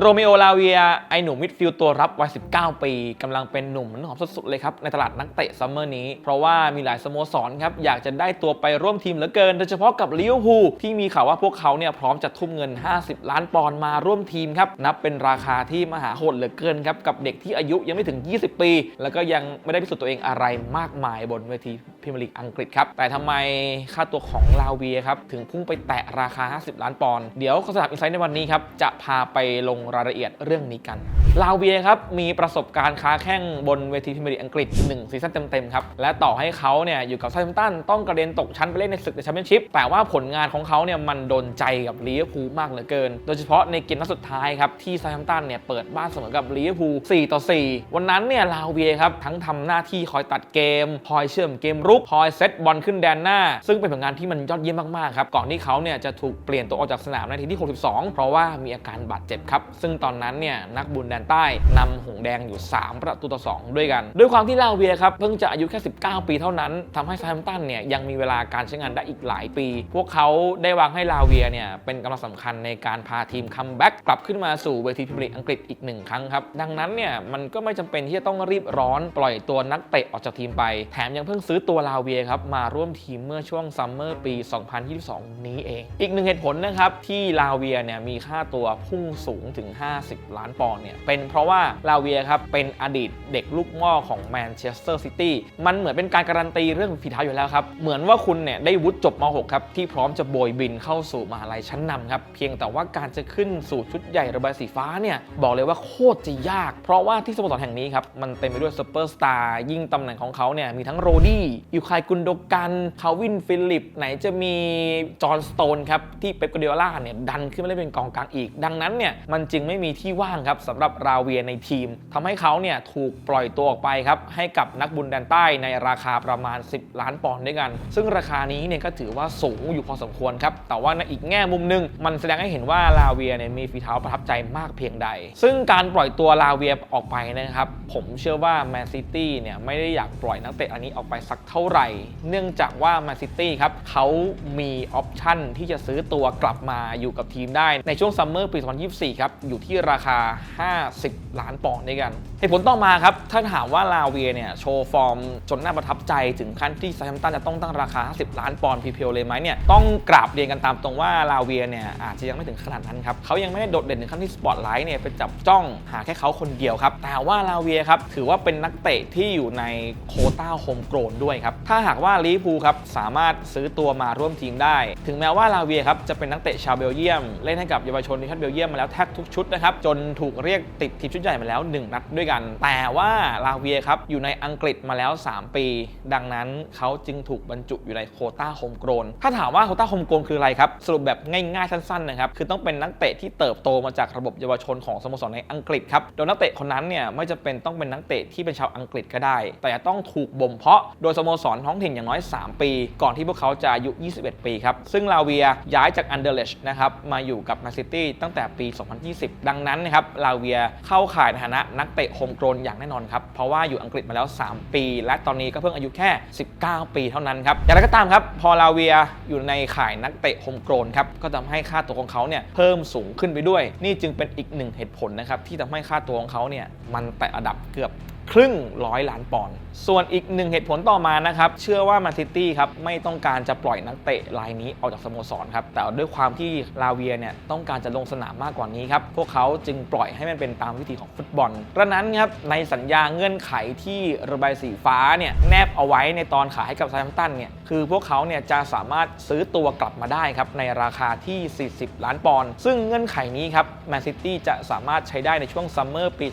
โรเมโอลาเวีย ไอหนุ่มมิดฟิลด์ตัวรับวัย 19 ปีกำลังเป็นหนุ่มน้ำหอมสุดๆเลยครับ ในตลาดนักเตะซัมเมอร์นี้ เพราะว่ามีหลายสโมสรครับ อยากจะได้ตัวไปร่วมทีมเหลือเกิน โดยเฉพาะกับลิเวอร์พูลที่มีข่าวว่าพวกเขาเนี่ยพร้อมจะทุ่มเงิน 50 ล้านปอนด์มาร่วมทีมครับ นับเป็นราคาที่มหาโหดเหลือเกินครับ กับเด็กที่อายุยังไม่ถึง 20 ปี แล้วก็ยังไม่ได้พิสูจน์ตัวเองอะไรมากมายบนเวที พรีเมียร์ลีกอังกฤษครับ แต่ทำไมค่าตัวของลาเวียครับ ถึงพุ่งไปแตะราคา 50 ล้านปอนด์เดี๋ยวสถานอินไซต์ในวันนี้ครับ จะพาไปลงรายละเอียดเรื่องนี้กันลาเวียครับมีประสบการณ์ค้าแข่งบนเวทีพรีเมียร์ลีกอังกฤษ1ซีซั่นเต็มๆครับและต่อให้เขาเนี่ยอยู่กับไซมตันต้องกระเด็นตกชั้นไปเล่นในศึกแชมเปี้ยนชิพแต่ว่าผลงานของเขาเนี่ยมันโดนใจกับลิเวอร์พูลมากเหลือเกิน โดยเฉพาะในเกมนัดสุดท้ายครับที่ไซมตันเนี่ยเปิดบ้านเสมอกับลิเวอร์พูล4ต่อ4 วันนั้นเนี่ยลาเวียครับทั้งทำหน้าที่คอยตัดเกมคอยเชื่อมเกมรุกคอยเซตบอลขึ้นแดนหน้า ซึ่งเป็นผลงานที่มันยอดเยี่ยมมากๆครับก่อนที่เขาเนี่ยจะถูกเปลี่ยนตัวออกจากสนามในทีที่ 62 เพราะว่ามีอาการบาดเจ็บครับซึ่งตอนนั้นเนี่ยนักบุญแดนใต้นำหงแดงอยู่ 3 ประตูต่อ 2 ด้วยกัน ด้วยความที่ลาเวียครับเพิ่งจะอายุแค่ 19 ปีเท่านั้นทำให้ซาแฮมตันเนี่ยยังมีเวลาการใช้งานได้อีกหลายปี พวกเขาได้วางให้ลาเวียเนี่ยเป็นกำลังสำคัญในการพาทีมคัมแบ็กกลับขึ้นมาสู่เวทีพรีเมียร์ลีกอังกฤษอีกหนึ่งครั้งครับดังนั้นเนี่ยมันก็ไม่จำเป็นที่จะต้องรีบร้อนปล่อยตัวนักเตะออกจากทีมไป แถมยังเพิ่งซื้อตัวลาเวียครับมาร่วมทีมเมื่อช่วงซัมเมอร์ปี 2022 นี้เอง อีกหนึ่งเหตุผลนะครับที่ลาเวียเนี่ยมีค่าตัวพุ่งสูงถึง 50 ล้านปอนด์เนี่ยเป็นเพราะว่าลาเวียครับเป็นอดีตเด็กลูกม่อของแมนเชสเตอร์ซิตี้มันเหมือนเป็นการการันตีเรื่องฝีเท้าอยู่แล้วครับ เหมือนว่าคุณเนี่ยได้วุฒิจบม .6 ครับที่พร้อมจะโบยบินเข้าสู่มหาลัยชั้นนำครับเพียงแต่ว่าการจะขึ้นสู่ชุดใหญ่ระบายสีฟ้าเนี่ยบอกเลยว่าโคตรจะยาก เพราะว่าที่สโมสรแห่งนี้ครับมันเต็มไปด้วยซูเปอร์สตาร์ยิ่งตำแหน่งของเขาเนี่ยมีทั้งโรดี้ยูคายกุนโดกันคาวินฟิลิป ไหนจะมีจอห์นสโตนครับที่เป๊ปกัวเดโอล่าเนี่ยดันขึ้นมาเล่นเป็นกองกลางอีก ดังนั้นเนี่ยมันจึงไม่มีที่ว่างครับสำหรับราเวียในทีมทำให้เขาเนี่ยถูกปล่อยตัวออกไปครับให้กับนักบุญแดนใต้ในราคาประมาณ 10 ล้านปอนด์ด้วยกัน ซึ่งราคานี้เนี่ยก็ถือว่าสูงอยู่พอสมควรครับแต่ว่าในอีกแง่มุมหนึง มันแสดงให้เห็นว่าลาเวียเนี่ยมีฝีเท้าประทับใจมากเพียงใด ซึ่งการปล่อยตัวลาเวียออกไปนะครับผมเชื่อว่าแมนซิตี้เนี่ยไม่ได้อยากปล่อยนักเตะอันนี้ออกไปสักเท่าไหร่ เนื่องจากว่าแมนซิตี้ครับเขามีออปชั่นที่จะซื้อตัวกลับมาอยู่กับทีมได้ในช่วงซัมเมอร์ปี 2024 ครับ อยู่ที่ราคา50ล้านปอนด์ด้วยกันเหตุผลต่อมาครับ ถ้าถามว่าลาเวียเนี่ยโชว์ฟอร์มจนน่าประทับใจถึงขั้นที่ไซมตันจะต้องตั้งราคา 50 ล้านปอนด์เพียวๆเลยไหมเนี่ยต้องกราบเรียนกันตามตรงว่าลาเวียเนี่ยอาจจะยังไม่ถึงขนาดนั้นครับเขายังไม่ได้โดดเด่นถึงขั้นที่สปอตไลท์เนี่ยไปจับจ้องหาแค่เขาคนเดียวครับแต่ว่าลาเวียครับถือว่าเป็นนักเตะที่อยู่ในโคต้าโฮมโกรนด้วยครับถ้าหากว่าลิพูครับสามารถซื้อตัวมาร่วมทีมได้ ถึงแม้ว่าลาเวียครับจะเป็นนักเตะชาวเบลเยียม เล่นให้กับเยาวชนทีมชาติเบลเยียมมาแล้วแทบทุกชุดนะครับจนถูกเรียกติดทีมชุดใหญ่มาแล้ว 1 นัดด้วยกัน แต่ว่าลาเวียครับอยู่ในอังกฤษมาแล้ว 3 ปี ดังนั้นเขาจึงถูกบรรจุอยู่ในโคต้าโฮมโกรน ถ้าถามว่าโคต้าโฮมโกรนคืออะไรครับ สรุปแบบง่ายๆ สั้นๆนะครับ คือต้องเป็นนักเตะที่เติบโตมาจากระบบเยาวชนของสโมสรในอังกฤษครับโดยนักเตะคนนั้นเนี่ยไม่จะเป็นต้องเป็นนักเตะที่เป็นชาวอังกฤษก็ได้ แต่จะต้องถูกบ่มเพาะโดยสโมสรท้องถิ่นอย่างน้อย 3 ปี ก่อนที่พวกเขาจะอายุ 21 ปีครับซึ่งลาเวียย้ายจากอันเดอร์เลชนะครับมาอยู่กับแมนซิตี้ตั้งแต่ปี 2020 ดังนั้นนะครับลาเวียเข้าข่ายในฐานะนักเตะโฮมโกรนอย่างแน่นอนครับ เพราะว่าอยู่อังกฤษมาแล้ว 3 ปี และตอนนี้ก็เพิ่งอายุแค่ 19 ปีเท่านั้นครับ อย่างไรก็ตามครับ พอลาเวียอยู่ในข่ายนักเตะโฮมโกรนครับ ก็ทำให้ค่าตัวของเขาเนี่ยเพิ่มสูงขึ้นไปด้วย นี่จึงเป็นอีกหนึ่งเหตุผลนะครับที่ทำให้ค่าตัวของเขาเนี่ยมันแตะระดับเกือบ ครึ่งร้อยล้านปอนด์ ส่วนอีกหนึ่งเหตุผลต่อมานะครับ เชื่อว่าแมนซิตี้ครับไม่ต้องการจะปล่อยนักเตะรายนี้ออกจากสโมสรครับ แต่ด้วยความที่ลาเวียเนี่ยต้องการจะลงสนามมากกว่านี้ครับ พวกเขาจึงปล่อยให้มันเป็นตามวิธีของฟุตบอลกระนั้นครับในสัญญาเงื่อนไขที่ระบายสีฟ้าเนี่ยแนบเอาไว้ในตอนขายให้กับไซมตันเนี่ยคือพวกเขาเนี่ยจะสามารถซื้อตัวกลับมาได้ครับในราคาที่ 40 ล้านปอนด์ ซึ่งเงื่อนไขนี้ครับแมนซิตี้จะสามารถใช้ได้ในช่วงซัมเมอร์ปี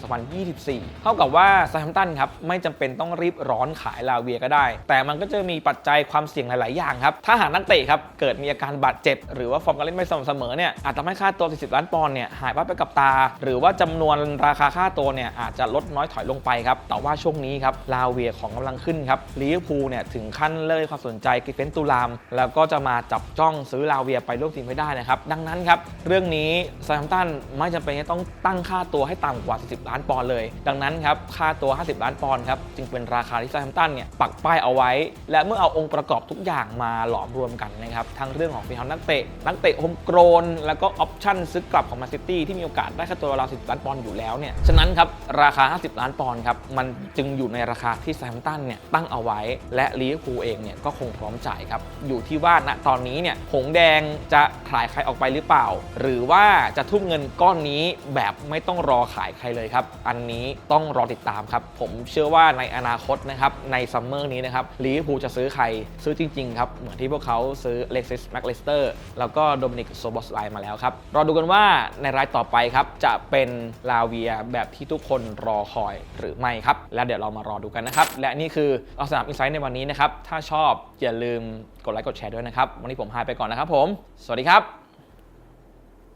2024 เท่ากับว่าไซมตันครับไม่จำเป็นต้องรีบร้อนขายลาเวียก็ได้ แต่มันก็จะมีปัจจัยความเสี่ยงหลาย ๆ อย่างครับ ถ้าหากนักเตะครับเกิดมีอาการบาดเจ็บ หรือว่าฟอร์มการเล่นไม่สม่ำเสมอเนี่ยอาจทำให้ค่าตัว 40 ล้านปอนด์เนี่ยหายไปกับตา หรือว่าจำนวนราคาค่าตัวเนี่ยอาจจะลดน้อยถอยลงไปครับแต่ว่าช่วงนี้ครับลาเวียของกำลังขึ้นครับลิเวอร์พูลเนี่ยถึงขั้นเลิกความสนใจกิฟเฟนตูลาม แล้วก็จะมาจับจ้องซื้อลาเวียไปร่วมทีมไม่ได้นะครับดังนั้นครับเรื่องนี้ซา m มตันไม่จำเป็นต้องตั้งค่าตัวให้ต่ำกว่า 40 ล้านปอนด์เลย ดังนั้นครับค่าตัวตัว 50 ล้านปอนด์ครับ จึงเป็นราคาที่ซา u ัมตันเนี่ยปักป้ายเอาไว้ และเมื่อเอาองค์ประกอบทุกอย่างมาหลอมรวมกันนะครับ ทั้งเรื่องของฝีเท้านักเตะ นักเตะโฮมโกรน แล้วก็ออปชั่นซื้อกลับของแมนซิตี้ที่มีโอกาสได้ค่าตัวราว10 ล้านปอนด์อยู่แล้วเนี่ย ฉะนั้นครับราคา 50 ล้านปอนด์ครับ มันจึงอยู่ในราคาที่ซา u ัมตันเนี่ยตั้งเอาไว้ และลีเวอร์พูลเองเนี่ยก็คงพร้อมจ่ายครับ อยู่ที่ว่าณตอนนี้เนี่ยหงแดงจะขายใครออกไปหรือเปล่า หรือว่าจะทุ่มเงินก้อนนี้แบบไม่ต้องรอขายใครเลยครับ อันนี้ต้องรอติดตามครับผมเชื่อว่าในอนาคตนะครับในซัมเมอร์นี้นะครับลีเวอร์พูลจะซื้อใครซื้อจริง ๆ ครับ เหมือนที่พวกเขาซื้อเล็กซิสแม็กเลสเตอร์แล้วก็โดมินิกโซบอสไลมาแล้วครับรอดูกันว่าในรายต่อไปครับจะเป็นลาเวียแบบที่ทุกคนรอคอยหรือไม่ครับ แล้วเดี๋ยวเรามารอดูกันนะครับ และนี่คือเอาสนามอินไซต์ในวันนี้นะครับถ้าชอบอย่าลืมกดไลค์กดแชร์ด้วยนะครับ วันนี้ผมหายไปก่อนนะครับผม สวัสดีครับ